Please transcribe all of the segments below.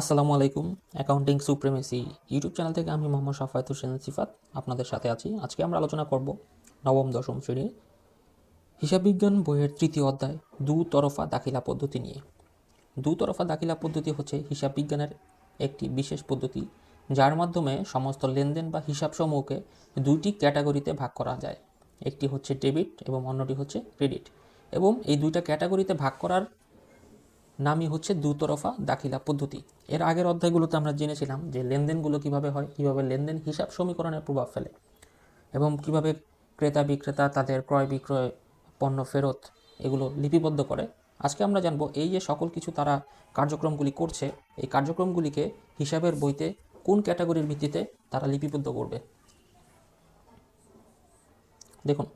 আসসালামু আলাইকুম accounting supremacy YouTube channel থেকে আমি মোহাম্মদ সাফায়ত হোসেন সিফাত আপনাদের সাথে আছি। আজকে আমরা আলোচনা করব নবম, দশম শ্রেণির হিসাব বিজ্ঞান বইয়ের তৃতীয় অধ্যায়, দুতরফা দাখিলা পদ্ধতি নিয়ে। দুতরফা দাখিলা পদ্ধতি হচ্ছে হিসাব বিজ্ঞানের একটি বিশেষ পদ্ধতি, যার মাধ্যমে সমস্ত লেনদেন বা হিসাবসমূহকে দুইটি ক্যাটাগরিতে ভাগ করা যায়। একটি হচ্ছে ডেবিট এবং অন্যটি হচ্ছে ক্রেডিট। এবং এই দুইটা ক্যাটাগরিতে ভাগ করার নামই হচ্ছে দুতরফা দাখিলা পদ্ধতি। এর আগের অধ্যায়গুলোতে আমরা জেনেছিলাম যে লেনদেনগুলো কীভাবে হয়, কীভাবে লেনদেন হিসাব সমীকরণের প্রভাব ফেলে এবং কীভাবে ক্রেতা বিক্রেতা তাদের ক্রয় বিক্রয়, পণ্য ফেরত এগুলো লিপিবদ্ধ করে। আজকে আমরা জানব এই যে সকল কিছু তারা কার্যক্রমগুলি করছে, এই কার্যক্রমগুলিকে হিসাবের বইতে কোন ক্যাটাগরির ভিত্তিতে তারা লিপিবদ্ধ করবে? দেখুন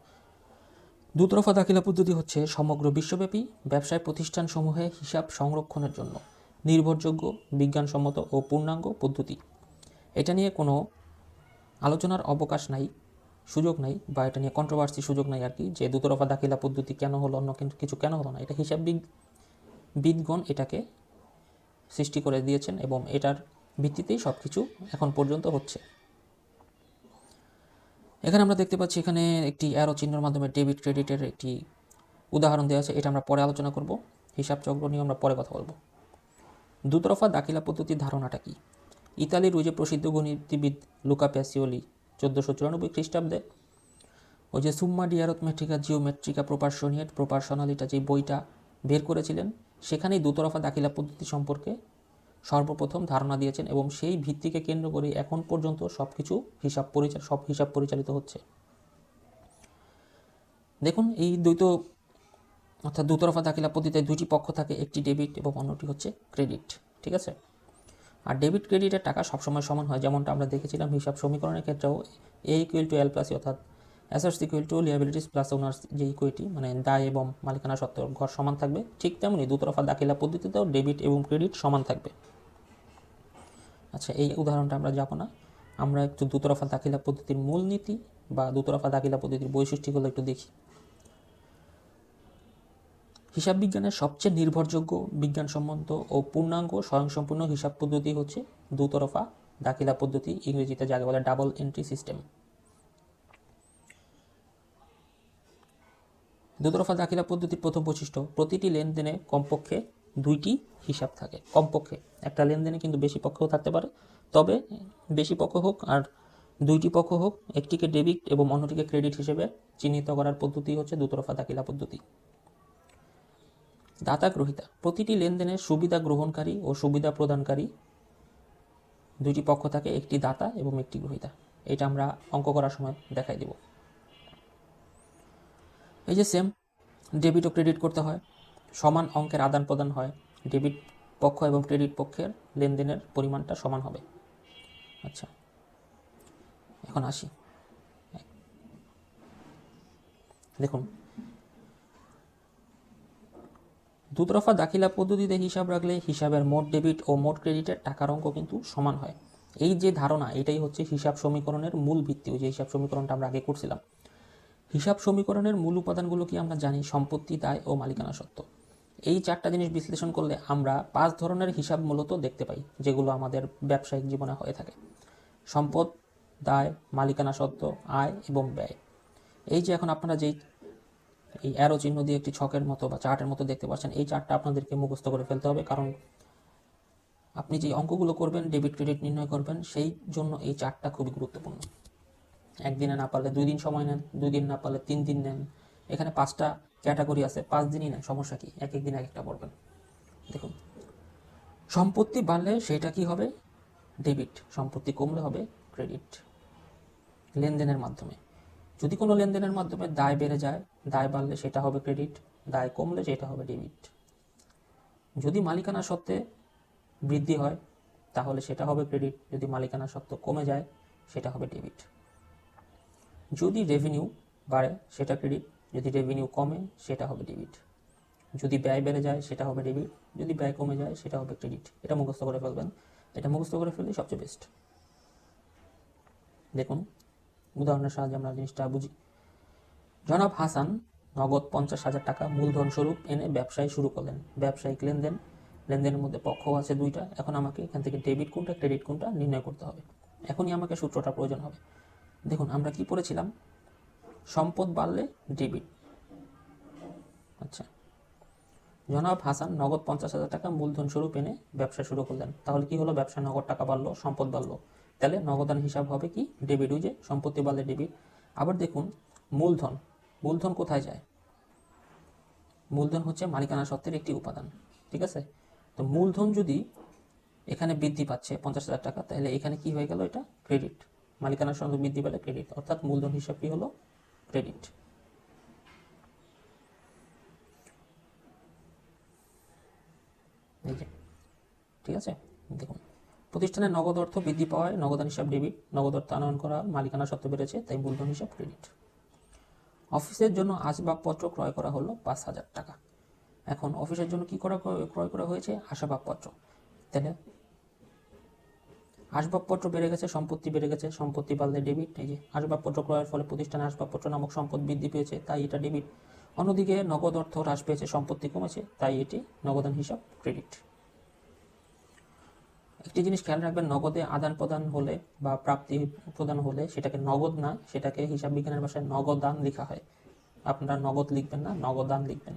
দুতরফা দাখিলা পদ্ধতি হচ্ছে সমগ্র বিশ্বব্যাপী ব্যবসায় প্রতিষ্ঠানসমূহে হিসাব সংরক্ষণের জন্য নির্ভরযোগ্য, বিজ্ঞানসম্মত ও পূর্ণাঙ্গ পদ্ধতি। এটা নিয়ে কোনো আলোচনার অবকাশ নাই, সুযোগ নাই বা এটা নিয়ে কন্ট্রোভার্সি সুযোগ নাই আর কি, যে দুতরফা দাখিলা পদ্ধতি কেন হলো, অন্য কিন্তু কিছু কেন হলো না। এটা হিসাব বিদগণ এটাকে সৃষ্টি করে দিয়েছেন এবং এটার ভিত্তিতেই সব কিছু এখন পর্যন্ত হচ্ছে। এখানে আমরা দেখতে পাচ্ছি এখানে একটি অ্যারো চিহ্নের মাধ্যমে ডেবিট ক্রেডিটের একটি উদাহরণ দেওয়া আছে, এটা আমরা পরে আলোচনা করব। হিসাব চক্র নিয়ে আমরা পরে কথা বলব। দুতরফা দাখিলা পদ্ধতির ধারণাটা কি? ইতালির ওই যে প্রসিদ্ধ গণিতবিদ লুকা প্যাসিওলি চোদ্দোশো চুরানব্বই খ্রিস্টাব্দে ওই যে সুম্মা ডিয়ারথমেট্রিকা জিওমেট্রিকা প্রপারশনিয়েট প্রপারশনালিটা যে বইটা বের করেছিলেন, সেখানেই দুতরফা দাখিলা পদ্ধতি সম্পর্কে সর্বপ্রথম ধারণা দিয়েছেন এবং সেই ভিত্তিকে কেন্দ্র করে এখন পর্যন্ত সব কিছু হিসাব পরিচাল সব হিসাব পরিচালিত হচ্ছে। দেখুন, এই দ্বৈত, অর্থাৎ দুতরফা দাখিলা পদ্ধতিতে দুইটি পক্ষ থাকে, একটি ডেবিট এবং অন্যটি হচ্ছে ক্রেডিট, ঠিক আছে? আর ডেবিট ক্রেডিটের টাকা সবসময় সমান হয়, যেমনটা আমরা দেখেছিলাম হিসাব সমীকরণের ক্ষেত্রেও A equal to L plus অর্থাৎ assets equal to liabilities plus owners যে ইকুইটি মানে দায় এবং মালিকানা সত্ত্বেও ঘর সমান থাকবে। ঠিক তেমনি দুতরফা দাখিলা পদ্ধতিতেও ডেবিট এবং ক্রেডিট সমান থাকবে। আচ্ছা এই উদাহরণটা আমরা যাব না। আমরা একটু দুতরফা দাখিলা পদ্ধতির মূলনীতি বা দুতরফা দাখিলা পদ্ধতির বৈশিষ্ট্যগুলো একটু দেখি। হিসাব বিজ্ঞানের সবচেয়ে নির্ভরযোগ্য, বিজ্ঞানসম্মত ও পূর্ণাঙ্গ, স্বয়ংসম্পূর্ণ হিসাব পদ্ধতি হচ্ছে দুতরফা দাখিলা পদ্ধতি, ইংরেজিতে যাকে বলে ডাবল এন্ট্রি সিস্টেম দুতরফা দাখিলা পদ্ধতির প্রথম বৈশিষ্ট্য, প্রতিটি লেনদেনে কমপক্ষে দুইটি হিসাব থাকে। কমপক্ষে একটা লেনদেনে কিন্তু বেশি পক্ষও থাকতে পারে, তবে বেশি পক্ষ হোক আর দুইটি পক্ষ হোক, একটিকে ডেবিট এবং অন্যটিকে ক্রেডিট হিসেবে চিহ্নিত করার পদ্ধতি হচ্ছে দুতরফা দাখিলা পদ্ধতি। দাতা গ্রহিতা, প্রতিটি লেনদেনের সুবিধা গ্রহণকারী ও সুবিধা প্রদানকারী দুইটি পক্ষ থাকে, একটি দাতা এবং একটি গ্রহিতা। এটা আমরা অঙ্ক করার সময় দেখাই দেব। এই যে সেম ডেবিট ও ক্রেডিট করতে হয়, সমান অঙ্কের আদান প্রদান হয় ডেবিট পক্ষ এবং ক্রেডিট পক্ষের লেনদেনের পরিমাণটা সমান হবে। আচ্ছা এখন আসি। দেখুন, দুতরফা দাখিলা পদ্ধতিতে হিসাব রাখলে হিসাবের মোট ডেবিট ও মোট ক্রেডিটের টাকার অঙ্ক কিন্তু সমান হয়। এই যে ধারণা, এটাই হচ্ছে হিসাব সমীকরণের মূল ভিত্তি, ওই যে হিসাব সমীকরণটা আমরা আগে করছিলাম। হিসাব সমীকরণের মূল উপাদানগুলো কি আমরা জানি? সম্পত্তি, দায় ও মালিকানা সত্ত্ব এই চারটা জিনিস বিশ্লেষণ করলে আমরা পাঁচ ধরনের হিসাব মূলত দেখতে পাই, যেগুলো আমাদের ব্যবসায়িক জীবনে হয়ে থাকে। সম্পদ, দায়, মালিকানা সত্ত্ব আয় এবং ব্যয়। এই যে এখন আপনারা যেই এই অ্যারো চিহ্ন দিয়ে একটি ছকের মতো বা চার্টের মতো দেখতে পাচ্ছেন, এই চার্টটা আপনাদেরকে মুখস্থ করে ফেলতে হবে। কারণ আপনি যে অঙ্কগুলো করবেন, ডেবিট ক্রেডিট নির্ণয় করবেন, সেই জন্য এই চার্টটা খুবই গুরুত্বপূর্ণ। একদিনে না পারলে দুই দিন সময় নেন, দুই দিন না পারলে তিন দিন নেন। এখানে পাঁচটা ক্যাটাগরি আছে, পাঁচ দিনই নেন, সমস্যা কি? এক এক দিন এক একটা পড়বেন। দেখুন, সম্পত্তি বাড়লে সেটা কি হবে? ডেবিট। সম্পত্তি কমলে হবে ক্রেডিট। লেনদেনের মাধ্যমে। যদি কোনো লেনদেনের মাধ্যমে দায় বেড়ে যায়, দায় বাড়লে সেটা হবে ক্রেডিট, দায় কমলে সেটা হবে ডেবিট। যদি মালিকানা সত্ত্বে বৃদ্ধি হয়, তাহলে সেটা হবে ক্রেডিট। যদি মালিকানা সত্ত্ব কমে যায়, সেটা হবে ডেবিট। যদি রেভিনিউ বাড়ে, সেটা ক্রেডিট যদি রেভিনিউ কমে, সেটা হবে ডেবিট যদি ব্যয় বেড়ে যায়, সেটা হবে ডেবিট যদি ব্যয় কমে যায়, সেটা হবে ক্রেডিট এটা মুখস্থ করে ফেলবেন। এটা মুখস্থ করে ফেললে সবচেয়ে বেস্ট দেখুন, উদাহরণের সাহায্যে আমরা জিনিসটা বুঝি। জনাব হাসান নগদ পঞ্চাশ হাজার টাকা মূলধন স্বরূপ এনে ব্যবসায় শুরু করলেন। ব্যবসায়িক লেনদেন, লেনদেনের মধ্যে পক্ষ আছে দুইটা। এখন আমাকে এখান থেকে ডেবিট কোনটা ক্রেডিট কোনটা নির্ণয় করতে হবে। এখনই আমাকে সূত্রটা প্রয়োজন হবে। দেখুন, আমরা কি পড়েছিলাম? সম্পদ বাড়লে ডেবিট। আচ্ছা। জনাব হাসান নগদ পঞ্চাশ হাজার টাকা মূলধন স্বরূপ এনে ব্যবসা শুরু করলেন। তাহলে কি হলো? ব্যবসা নগদ টাকা বাড়লো, সম্পদ বাড়লো। তাহলে নগদান হিসাব হবে কি? ডেবিট, ওই যে সম্পত্তি বাড়লে ডেবিট। আবার দেখুন, মূলধন। মূলধন কোথায় যায়? মূলধন হচ্ছে মালিকানা সত্ত্বের একটি উপাদান। ঠিক আছে? তো মূলধন যদি এখানে বৃদ্ধি পাচ্ছে পঞ্চাশ হাজার টাকা, তাহলে এখানে কি হয়ে গেল এটা? ক্রেডিট। মালিকানার সঙ্গে বৃদ্ধি পেলে ক্রেডিট অর্থাৎ মূলধন হিসাব কি হলো ক্রেডিট ঠিক আছে? দেখুন প্রতিষ্ঠানের নগদ অর্থ বৃদ্ধি পাওয়ায় নগদান হিসাব ডেবিট নগদ অর্থ আনয়ন করা মালিকানা সত্ত্বে বেড়েছে, তাই মূলধন হিসাব ক্রেডিট অফিসের জন্য আসবাবপত্র ক্রয় করা হলো পাঁচ হাজার টাকা। এখন অফিসের জন্য কি করা ক্রয় করা হয়েছে? আসবাবপত্র। তাহলে আসবাবপত্র বেড়ে গেছে, সম্পত্তি বেড়ে গেছে, সম্পত্তি বাড়লে ডেবিট এই যে আসবাবপত্র ক্রয়ের ফলে প্রতিষ্ঠানে আসবাবপত্র নামক সম্পদ বৃদ্ধি পেয়েছে, তাই এটা ডেবিট অন্যদিকে নগদ অর্থ হ্রাস পেয়েছে, সম্পত্তি কমেছে, তাই এটি নগদান হিসাব ক্রেডিট একটি জিনিস খেয়াল রাখবেন, নগদে আদান প্রদান হলে বা প্রাপ্তি প্রদান হলে সেটাকে নগদ না, সেটাকে হিসাব বিজ্ঞানের ভাষায় নগদান লেখা হয়। আপনারা নগদ লিখবেন না, নগদান লিখবেন।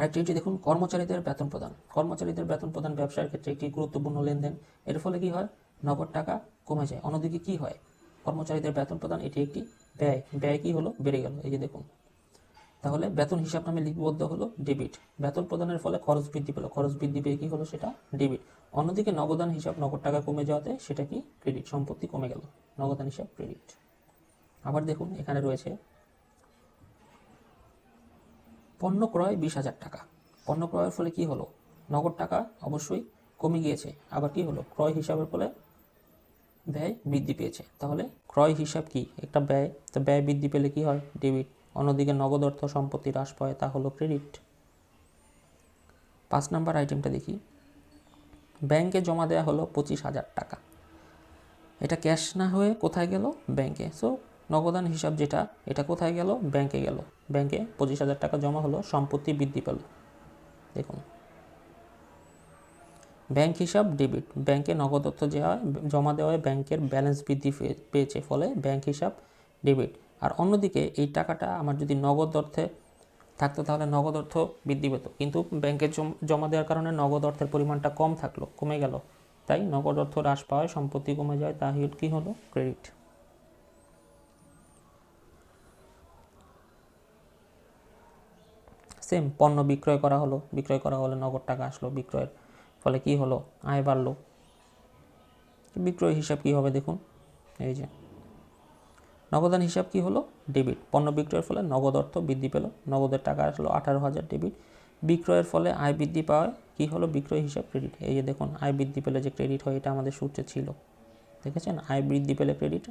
আরেকটি এটি দেখুন, কর্মচারীদের বেতন প্রদান। কর্মচারীদের বেতন প্রদান ব্যবসার ক্ষেত্রে একটি গুরুত্বপূর্ণ লেনদেন। এর ফলে কি হয়? নগদ টাকা কমে যায়। অন্যদিকে কি হয়? কর্মচারীদের বেতন প্রদান, এটি একটি ব্যয়। ব্যয় কি হলো? বেড়ে গেল। এই যে দেখুন। তাহলে বেতন হিসাব নামে লিপিবদ্ধ হলো ডেবিট। বেতন প্রদানের ফলে খরচ বৃদ্ধি পেল। খরচ বৃদ্ধি পেয়ে কি হলো? সেটা ডেবিট। অন্যদিকে নগদান হিসাব, নগদ টাকা কমে যাওয়াতে সেটা কি? ক্রেডিট। সম্পত্তি কমে গেল। নগদান হিসাব, ক্রেডিট। আবার দেখুন, এখানে রয়েছে পণ্য ক্রয় বিশ হাজার টাকা। পণ্য ক্রয়ের ফলে কি হলো? নগদ টাকা অবশ্যই কমে গিয়েছে। আবার কি হলো? ক্রয় হিসাবের ফলে ব্যয় বৃদ্ধি পেয়েছে। তাহলে ক্রয় হিসাব কি? একটা ব্যয়, তো ব্যয় বৃদ্ধি পেলে কি হয়? ডেবিট। অন্যদিকে নগদ অর্থ সম্পত্তি হ্রাস পায়, তা হলো ক্রেডিট। পাঁচ নাম্বার আইটেমটা দেখি। ব্যাংকে জমা দেওয়া হলো পঁচিশ হাজার টাকা। এটা ক্যাশ না হয়ে কোথায় গেল? ব্যাংকে। সো নগদান হিসাব যেটা, এটা কোথায় গেল? ব্যাংকে গেল। ব্যাংকে পঁচিশ হাজার টাকা জমা হলো, সম্পত্তি বৃদ্ধি পেল। দেখুন। ব্যাংক হিসাব, ডেবিট। ব্যাংকে নগদ অর্থ দেওয়া জমা দেওয়ায় ব্যাংকের ব্যালেন্স বৃদ্ধি পেয়ে- পেয়েছে, ফলে ব্যাংক হিসাব, ডেবিট। আর অন্যদিকে, এই টাকাটা আমার যদি নগদ অর্থে থাকতো, তাহলে নগদ অর্থ বৃদ্ধি পেত। কিন্তু ব্যাংকে জম- দেওয়ার কারণে নগদ অর্থের পরিমাণটা কম থাকল, কমে গেল। তাই নগদ অর্থ হ্রাস পাওয়ায় সম্পত্তি কমে যায় তা কি হলো? ক্রেডিট। সেম পণ্য বিক্রয় করা হলো, বিক্রয় করা হলে নগদ টাকা আসলো, বিক্রয়ের ফলে কি হলো? আয় বাড়লো। বিক্রয় হিসাব কি হবে দেখুন, এই যে। নগদান হিসাব কি হলো? ডেবিট পণ্য বিক্রয়ের ফলে নগদ অর্থ বৃদ্ধি পেল, নগদের টাকা আসলো আঠারো হাজার ডেবিট বিক্রয়ের ফলে আয় বৃদ্ধি পাওয়ায় কি হলো? বিক্রয় হিসাব ক্রেডিট এই যে দেখুন, আয় বৃদ্ধি পেলে যে ক্রেডিট হয়, এটা আমাদের সূত্রে ছিল। দেখেছেন? আয় বৃদ্ধি পেলে ক্রেডিট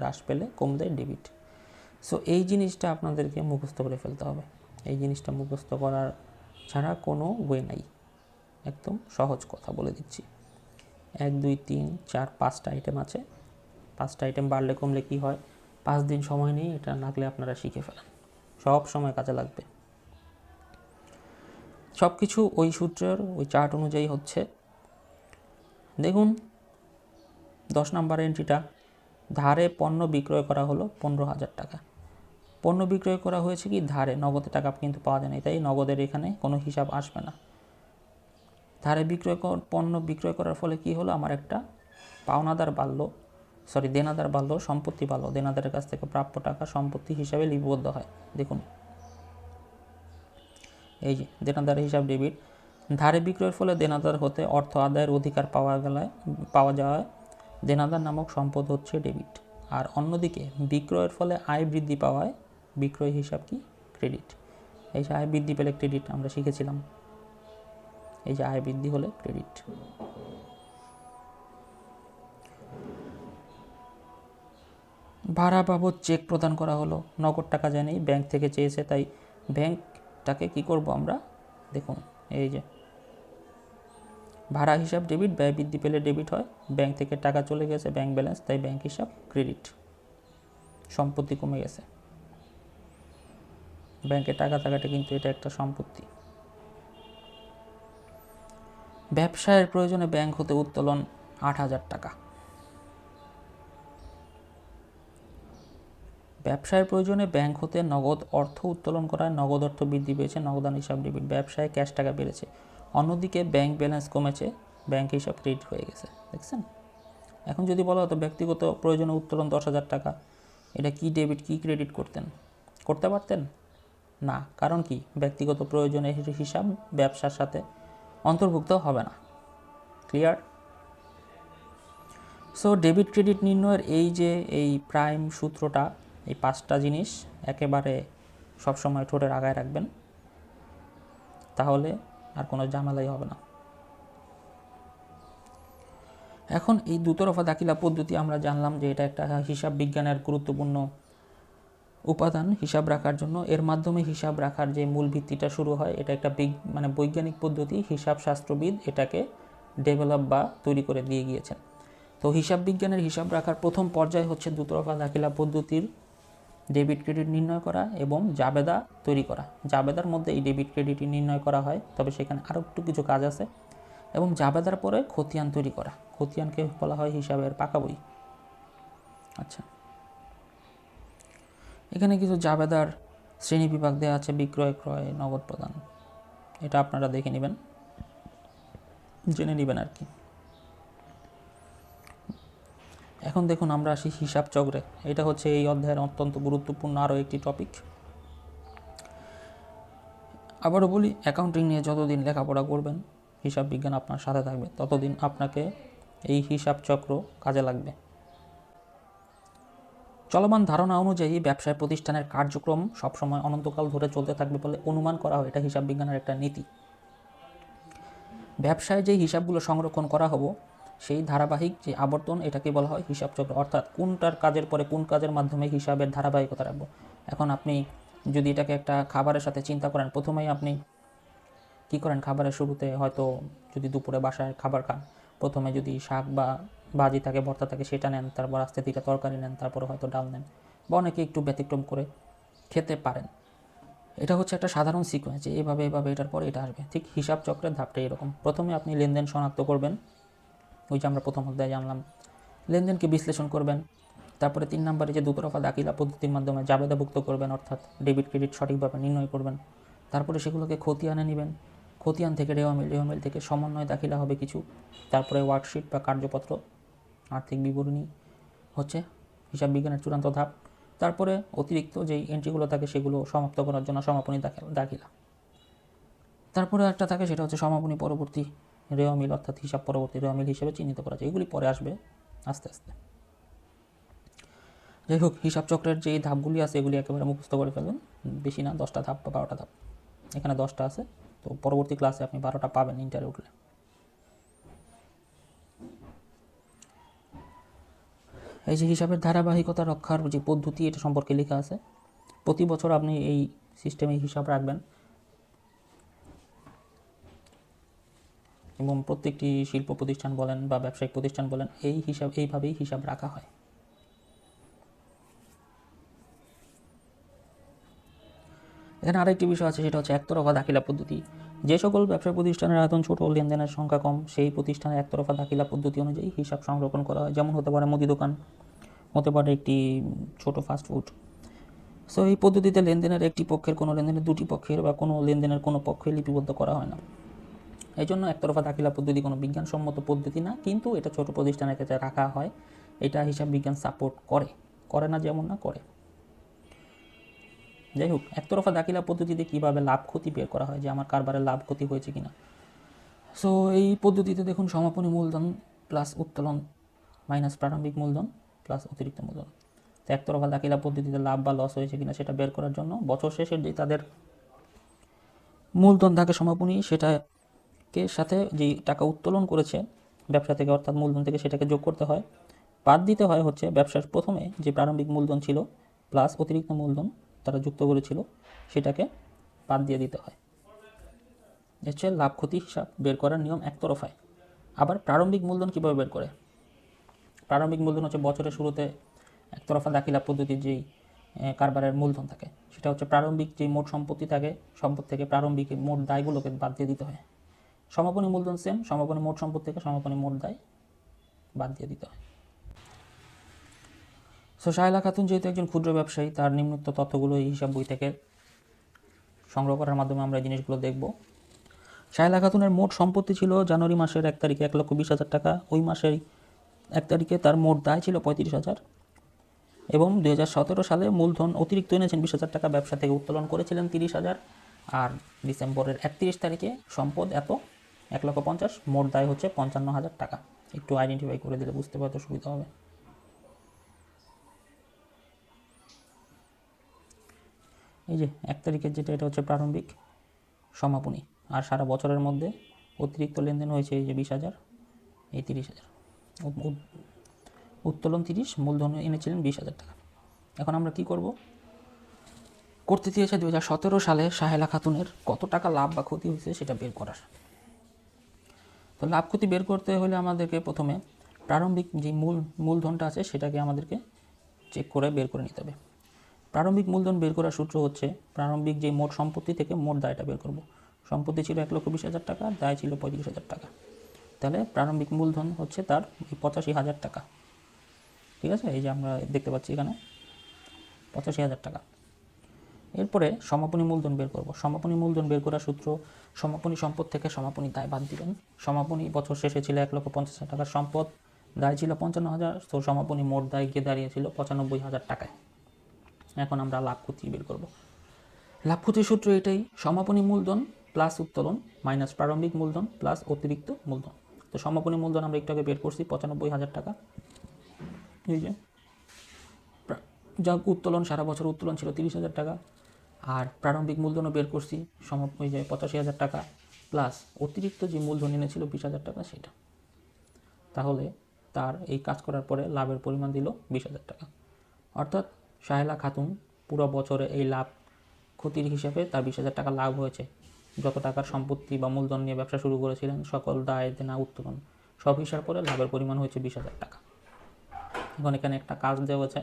হ্রাস পেলে কম দেয় ডেবিট সো এই জিনিসটা আপনাদেরকে মুখস্থ করে ফেলতে হবে। এই জিনিসটা মুখস্থ করার ছাড়া কোনো ওয়ে নাই। একদম সহজ কথা বলে দিচ্ছি। এক, দুই, তিন, চার, পাঁচটা আইটেম আছে। পাঁচটা আইটেম বাড়লে, কমলে কি হয়? পাঁচ দিন সময় নেই, এটা লাগলে আপনারা শিখে ফেলেন। সব সময় কাজে লাগবে। সব কিছু ওই সূত্রের, ওই চার্ট অনুযায়ী হচ্ছে। দেখুন, দশ নম্বর এন্ট্রিটা ধারে পণ্য বিক্রয় করা হলো পনেরো হাজার টাকা। পণ্য বিক্রয় করা হয়েছে কি? ধারে। নগদে টাকা কিন্তু পাওয়া যায় না। তাই নগদের এখানে কোনো হিসাব আসবে না। ধারে বিক্রয় কর- পণ্য বিক্রয় করার ফলে কি হলো? আমার একটা পাওনাদার বাড়লো। সরি, দেনাদার বাড়লো, সম্পত্তি বাড়লো। দেনাদারের কাছ থেকে প্রাপ্য টাকা সম্পত্তি হিসাবে লিপিবদ্ধ হয়। দেখুন। এই যে, দেনাদার হিসাব ডেবিট। ধারে বিক্রয়ের ফলে দেনাদার হতে অর্থ আদায়ের অধিকার পাওয়া গেলে পাওয়া যাওয়ায় দেনাদার নামক সম্পদ হচ্ছে ডেবিট। আর অন্যদিকে বিক্রয়ের ফলে আয় বৃদ্ধি পাওয়ায় বিক্রয় হিসাব কি? ক্রেডিট এই যে আয় বৃদ্ধি পেলে ক্রেডিট আমরা শিখেছিলাম। এই যে আয় বৃদ্ধি হলে ক্রেডিট ভাড়া বাবদ চেক প্রদান করা হলো। নগদ টাকা যায়নি ব্যাংক থেকে চেয়েছে, তাই ব্যাংকটাকে কি করব আমরা? দেখুন, এই যে। ভাড়া হিসাব ডেবিট ব্যয় বৃদ্ধি পেলে ডেবিট হয়। ব্যাংক থেকে টাকা চলে গেছে ব্যাংক ব্যালেন্স তাই ব্যাংক হিসাব ক্রেডিট সম্পত্তি কমে গেছে। ব্যাংকে টাকা থাকাটা কিন্তু এটা একটা সম্পত্তি। ব্যবসায়ের প্রয়োজনে ব্যাংক হতে উত্তোলন আট হাজার টাকা। ব্যবসায়ের প্রয়োজনে ব্যাংক হতে নগদ অর্থ উত্তোলন করায় নগদ অর্থ বৃদ্ধি পেয়েছে, নগদান হিসাব ডেবিট। ব্যবসায় ক্যাশ টাকা বেড়েছে। অন্যদিকে ব্যাংক ব্যালেন্স কমেছে, ব্যাংক হিসাব ক্রেডিট হয়ে গেছে, দেখছেন? এখন যদি বলা হতো ব্যক্তিগত প্রয়োজনে উত্তোলন দশ হাজার টাকা, এটা কি ডেবিট, কি ক্রেডিট করতেন? করতে পারতেন? না, কারণ কি? ব্যক্তিগত প্রয়োজনের হিসাব ব্যবসার সাথে অন্তর্ভুক্ত হবে না। ক্লিয়ার? সো ডেবিট ক্রেডিট নির্ণয়ের এই যে, এই প্রাইম সূত্রটা, এই পাঁচটা জিনিস একেবারে সবসময় ঠোঁটের আগায় রাখবেন, তাহলে আর কোনো ঝামেলাই হবে না। এখন এই দুতরফা দাখিলা পদ্ধতি আমরা জানলাম যে এটা একটা হিসাব বিজ্ঞানের গুরুত্বপূর্ণ উপাদান হিসাব রাখার জন্য। এর মাধ্যমে হিসাব রাখার যে মূল ভিত্তিটা শুরু হয়, এটা একটা মানে বৈজ্ঞানিক পদ্ধতি, হিসাব শাস্ত্রবিদ এটাকে ডেভেলপ বা তৈরি করে দিয়ে গিয়েছেন। তো হিসাব বিজ্ঞানের হিসাব রাখার প্রথম পর্যায় হচ্ছে দুতরফা দাখিলা পদ্ধতির ডেবিট ক্রেডিট নির্ণয় করা এবং জাবেদা তৈরি করা। জাবেদার মধ্যে এই ডেবিট ক্রেডিটই নির্ণয় করা হয়, তবে সেখানে আরও একটু কিছু কাজ আছে এবং জাবেদার পরে খতিয়ান তৈরি করা। খতিয়ানকে বলা হয় হিসাবের পাকা বই। আচ্ছা। এখানে কিছু জাবেদার শ্রেণি বিভাগ দেওয়া আছে, বিক্রয়, ক্রয়, নগদ প্রদান। এটা আপনারা দেখে নেবেন, জেনে নেবেন আর কি। এখন দেখুন, আমরা আসি হিসাব চক্রে। এটা হচ্ছে এই অধ্যায়ের অত্যন্ত গুরুত্বপূর্ণ আরও একটি টপিক আবারও বলি অ্যাকাউন্টিং নিয়ে যতদিন লেখাপড়া করবেন, হিসাব বিজ্ঞান আপনার সাথে থাকবে, ততদিন আপনাকে এই হিসাব চক্র কাজে লাগবে। চলমান ধারণা অনুযায়ী ব্যবসায় প্রতিষ্ঠানের কার্যক্রম সবসময় অনন্তকাল ধরে চলতে থাকবে বলে অনুমান করা হয়। এটা হিসাব বিজ্ঞানের একটা নীতি। ব্যবসায় যে হিসাবগুলো সংরক্ষণ করা হব, সেই ধারাবাহিক যে আবর্তন, এটাকে বলা হয় হিসাব চক্র। অর্থাৎ কোনটার কাজের পরে কোন কাজের মাধ্যমে হিসাবের ধারাবাহিকতা রাখব। এখন আপনি যদি এটাকে একটা খাবারের সাথে চিন্তা করেন, প্রথমেই আপনি কি করেন? খাবারের শুরুতে হয়তো যদি দুপুরে বাসায় খাবার খান, প্রথমে যদি শাক বা ভাজি থাকে, ভর্তা থাকে, সেটা নেন, তারপর আস্তে ধীরে তরকারি নেন, তারপরে হয়তো ডাল নেন বা অনেকে একটু ব্যতিক্রম করে খেতে পারেন। এটা হচ্ছে একটা সাধারণ সিকোয়েন্স যে এভাবে এভাবে, এটার পরে এটা আসবে। ঠিক হিসাব চক্রের ধাপটা এরকম। প্রথমে আপনি লেনদেন শনাক্ত করবেন। ওই যে আমরা প্রথম অধ্যায়ে জানলাম। লেনদেনকে বিশ্লেষণ করবেন। তারপরে তিন নম্বরে যে দুতরফা দাখিলা পদ্ধতির মাধ্যমে জাবেদাভুক্ত করবেন, অর্থাৎ ডেবিট, ক্রেডিট সঠিকভাবে নির্ণয় করবেন। তারপরে সেগুলোকে খতিয়ানে নেবেন। খতিয়ান থেকে রেওয়ামিল রেওয়ামিল থেকে সমন্বয় দাখিলা হবে কিছু। তারপরে ওয়ার্কশিট বা কার্যপত্র আর্থিক বিবরণী হচ্ছে, হিসাব বিজ্ঞানের চূড়ান্ত ধাপ। তারপরে অতিরিক্ত যেই এন্ট্রিগুলো থাকে সেগুলো সমাপ্ত করার জন্য সমাপনী দাখিলা। তারপরে একটা থাকে সেটা হচ্ছে সমাপনী পরবর্তী রেওয়া অর্থাৎ হিসাব পরবর্তী রেওয়া মিল হিসেবে চিহ্নিত করা যায়। এগুলি পরে আসবে আস্তে আস্তে। যাই হোক, হিসাব চক্রের যে ধাপগুলি আছে এগুলি একেবারে মুখস্থ করে ফেলবেন। বেশি না, দশটা ধাপ বা বারোটা ধাপ। এখানে দশটা আছে, তো পরবর্তী ক্লাসে আপনি বারোটা পাবেন ইন্টারে উঠলে। এই যে হিসাবের ধারাবাহিকতা রক্ষার যে পদ্ধতি, এটা সম্পর্কে লেখা আছে। প্রতি বছর আপনি এই সিস্টেমে হিসাব রাখবেন। এবং প্রত্যেকটি শিল্প প্রতিষ্ঠান বলেন বা ব্যবসায়িক প্রতিষ্ঠান বলেন, এই হিসাব, এইভাবেই হিসাব রাখা হয়। এখানে আরেকটি বিষয় আছে, সেটা হচ্ছে একতরফা দাখিলা পদ্ধতি। যে সকল ব্যবসা প্রতিষ্ঠানের আয়তন ছোট, লেনদেনের সংখ্যা কম, সেই প্রতিষ্ঠানের একতরফা দাখিলা পদ্ধতি অনুযায়ী হিসাব সংরক্ষণ করা হয়। যেমন হতে পারে মুদি দোকান, হতে পারে একটি ছোট ফাস্ট ফুড সো এই পদ্ধতিতে লেনদেনের একটি পক্ষের কোনো লেনদেনের দুটি পক্ষের বা কোনো লেনদেনের কোনো পক্ষে লিপিবদ্ধ করা হয় না। এই জন্য একতরফা দাখিলা পদ্ধতি কোনো বিজ্ঞানসম্মত পদ্ধতি না, কিন্তু এটা ছোট প্রতিষ্ঠানের ক্ষেত্রে রাখা হয়। এটা হিসাব বিজ্ঞান সাপোর্ট করে। করে না যেমন না, করে। যাই হোক, একতরফা দাখিলা পদ্ধতিতে কীভাবে লাভ ক্ষতি বের করা হয়, যে আমার কারবারের লাভ ক্ষতি হয়েছে কিনা। সো এই পদ্ধতিতে দেখুন, সমাপনী মূলধন প্লাস উত্তোলন মাইনাস প্রারম্ভিক মূলধন প্লাস অতিরিক্ত মূলধন। তো একতরফা দাখিলা পদ্ধতিতে লাভ বা লস হয়েছে কিনা সেটা বের করার জন্য বছর শেষের যে তাদের মূলধন থাকে সমাপনী, সেটাকে সাথে যে টাকা উত্তোলন করেছে ব্যবসা থেকে, অর্থাৎ মূলধন থেকে সেটাকে যোগ করতে হয়। বাদ দিতে হয় হচ্ছে ব্যবসার প্রথমে যে প্রারম্ভিক মূলধন ছিল প্লাস অতিরিক্ত মূলধন তারা যুক্ত করেছিল, সেটাকে বাদ দিয়ে দিতে হয়। হচ্ছে লাভ ক্ষতি হিসাব বের করার নিয়ম একতরফায়। আবার প্রারম্ভিক মূলধন কীভাবে বের করে? প্রারম্ভিক মূলধন হচ্ছে বছরের শুরুতে একতরফা দাখিলা পদ্ধতির যেই কারবারের মূলধন থাকে, সেটা হচ্ছে প্রারম্ভিক যে মোট সম্পত্তি থাকে, সম্পদ থেকে প্রারম্ভিক মোট দায়গুলোকে বাদ দিয়ে দিতে হয়। সমাপনী মূলধন সেম সমাপনী মোট সম্পদ থেকে সমাপনী মোট দায় বাদ দিয়ে দিতে হয়। সো শায়লা খাতুন যেহেতু একজন ক্ষুদ্র ব্যবসায়ী, তার নিম্নোক্ত তথ্যগুলো এই হিসাব বই থেকে সংগ্রহ করার মাধ্যমে আমরা এই জিনিসগুলো দেখব। শায়লা খাতুনের মোট সম্পত্তি ছিল জানুয়ারি মাসের এক তারিখে এক লক্ষ বিশ হাজার টাকা। ওই মাসের এক তারিখে তার মোট দায় ছিল পঁয়ত্রিশ হাজার। এবং দু হাজার সতেরো সালে মূলধন অতিরিক্ত এনেছেন বিশ হাজার টাকা। ব্যবসা থেকে উত্তোলন করেছিলেন তিরিশ হাজার। আর ডিসেম্বরের একত্রিশ তারিখে সম্পদ এত, এক লক্ষ পঞ্চাশ। মোট দায় হচ্ছে পঞ্চান্ন হাজার টাকা। একটু আইডেন্টিফাই করে দিলে বুঝতে পারতে সুবিধা হবে। এই যে এক তারিখের যেটা, এটা হচ্ছে প্রারম্ভিক সমাপনী। আর সারা বছরের মধ্যে অতিরিক্ত লেনদেন হয়েছে এই যে বিশ হাজার, এই তিরিশ হাজার। উত্তোলন তিরিশ, মূলধন এনেছিলেন বিশ হাজার টাকা। এখন আমরা কি করব? করতে দিয়েছে দু হাজার সতেরো সালে সাহেলা খাতুনের কত টাকা লাভ বা ক্ষতি হয়েছে সেটা বের করার। তো লাভ ক্ষতি বের করতে হলে আমাদেরকে প্রথমে প্রারম্ভিক যে মূল, মূলধনটা আছে সেটাকে আমাদেরকে চেক করে বের করে নিতে হবে। প্রারম্ভিক মূলধন বের করার সূত্র হচ্ছে, প্রারম্ভিক যে মোট সম্পত্তি থেকে মোট দায়টা বের করব। সম্পত্তি ছিল এক লক্ষ বিশ হাজার টাকা, দায় ছিল পঁয়ত্রিশ হাজার টাকা। তাহলে প্রারম্ভিক মূলধন হচ্ছে তার পঁচাশি হাজার টাকা। ঠিক আছে? এই যে আমরা দেখতে পাচ্ছি এখানে। পঁচাশি হাজার টাকা। এরপরে সমাপনী মূলধন বের করব। সমাপনী মূলধন বের করার সূত্র, সমাপনী সম্পদ থেকে সমাপনী দায় বাদ দিবেন। সমাপনী বছর শেষে ছিল এক লক্ষ পঞ্চাশ হাজার টাকার সম্পদ। দায় ছিল পঞ্চান্ন হাজার, তো সমাপনী মোট দায় গিয়ে দাঁড়িয়েছিল পঁচানব্বই হাজার টাকায়। এখন আমরা লাভ ক্ষতি বের করব। লাভ ক্ষতির সূত্র এটাই, সমাপনী মূলধন প্লাস উত্তোলন মাইনাস প্রারম্ভিক মূলধন প্লাস অতিরিক্ত মূলধন। তো সমাপনী মূলধন আমরা একটু আগে বের করছি, পঁচানব্বই হাজার টাকা। এই যে যা উত্তোলন, সারা বছর উত্তোলন ছিল তিরিশ হাজার টাকা। আর প্রারম্ভিক মূলধনও বের করছি সম ওই যে পঁচাশি হাজার টাকা প্লাস অতিরিক্ত যে মূলধন এনেছিল বিশ হাজার টাকা সেটা। তাহলে তার এই কাজ করার পরে লাভের পরিমাণ দিল বিশ হাজার টাকা। অর্থাৎ সাহেলা খাতুন পুরো বছরে এই লাভ ক্ষতির হিসাবে তার বিশ হাজার টাকা লাভ হয়েছে। যত টাকার সম্পত্তি বা মূলধন নিয়ে ব্যবসা শুরু করেছিলেন, সকল দায়, দেনা, উত্তোলন সব হিসাব করে লাভের পরিমাণ হয়েছে বিশ হাজার টাকা। এখন এখানে একটা কাজ দেওয়া আছে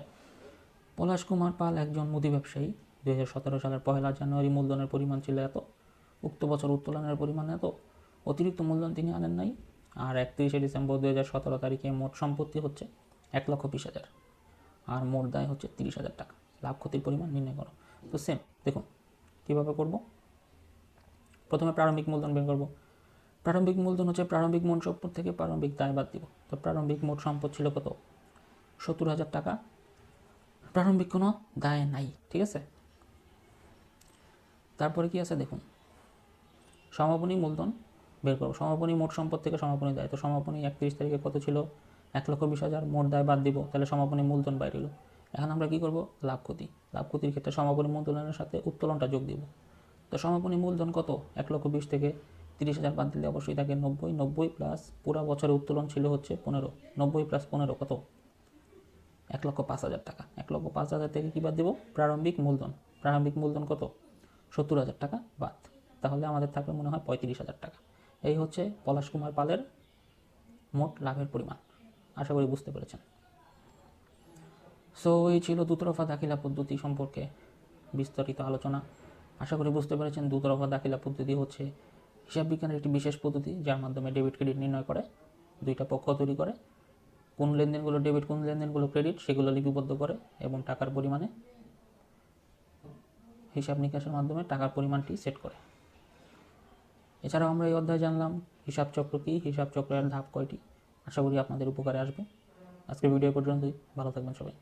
পলাশ কুমার পাল একজন মুদি ব্যবসায়ী। দুই হাজার সতেরো সালের পহেলা জানুয়ারি মূলধনের পরিমাণ ছিল এত, উক্ত বছর উত্তোলনের পরিমাণ এত, অতিরিক্ত মূলধন তিনি আনেন নাই। আর একত্রিশে ডিসেম্বর দু হাজার সতেরো তারিখে মোট সম্পত্তি হচ্ছে এক লক্ষ বিশ হাজার। আর মোট দায় হচ্ছে তিরিশ হাজার টাকা। লাভ ক্ষতির পরিমাণ নির্ণয় করো। তো সেম দেখুন, কীভাবে করব? প্রথমে প্রারম্ভিক মূলধন বের করব। প্রারম্ভিক মূলধন হচ্ছে প্রারম্ভিক মোট সম্পদ থেকে প্রারম্ভিক দায় বাদ দিব। তো প্রারম্ভিক মোট সম্পদ ছিল কত? সত্তর হাজার টাকা। প্রারম্ভিক কোনো দায় নাই, ঠিক আছে? তারপরে কি আছে দেখুন? সমাপনী মূলধন বের করব। সমাপনী মোট সম্পদ থেকে সমাপনী দায়। তো সমাপনী একত্রিশ তারিখে কত ছিল? এক লক্ষ বিশ হাজার, মোট দায় বাদ দিব, তাহলে সমাপনী মূলধন বাইরে এলো এখন আমরা কি করব? লাভ ক্ষতি। লাভ ক্ষতির ক্ষেত্রে সমাপনী মূলধনের সাথে উত্তোলনটা যোগ দিব। তো সমাপনী মূলধন কত? এক লক্ষ বিশ থেকে তিরিশ হাজার বাদ দিলে অবশ্যই থাকে নব্বই। নব্বই প্লাস পুরা বছরের উত্তোলন ছিল হচ্ছে পনেরো। নব্বই প্লাস পনেরো কত? এক লক্ষ পাঁচ হাজার টাকা। এক লক্ষ পাঁচ হাজার থেকে কী বাদ দেবো? প্রারম্ভিক মূলধন। প্রারম্ভিক মূলধন কত? সত্তর হাজার টাকা বাদ। তাহলে আমাদের থাকবে মনে হয় পঁয়ত্রিশ হাজার টাকা। এই হচ্ছে পলাশ কুমার পালের মোট লাভের পরিমাণ। আশা করি বুঝতে পেরেছেন। সো এই ছিল দুতরফা দাখিলা পদ্ধতি সম্পর্কে বিস্তারিত আলোচনা। আশা করি বুঝতে পেরেছেন, দুতরফা দাখিলা পদ্ধতি হচ্ছে হিসাব বিজ্ঞানের একটি বিশেষ পদ্ধতি, যার মাধ্যমে ডেবিট ক্রেডিট নির্ণয় করে, দুইটা পক্ষ তৈরি করে। কোন লেনদেনগুলো ডেবিট, কোন লেনদেনগুলো ক্রেডিট, সেগুলো লিপিবদ্ধ করে এবং টাকার পরিমাণে হিসাব নিকাশের মাধ্যমে টাকার পরিমাণটি সেট করে। এছাড়াও আমরা এই অধ্যায়ে জানলাম হিসাব চক্র কী, হিসাব চক্রের ধাপ কয়টি আশা করি আপনাদের উপকারে আসবে। আজকের ভিডিও পর্যন্তই। ভালো থাকবেন সবাই।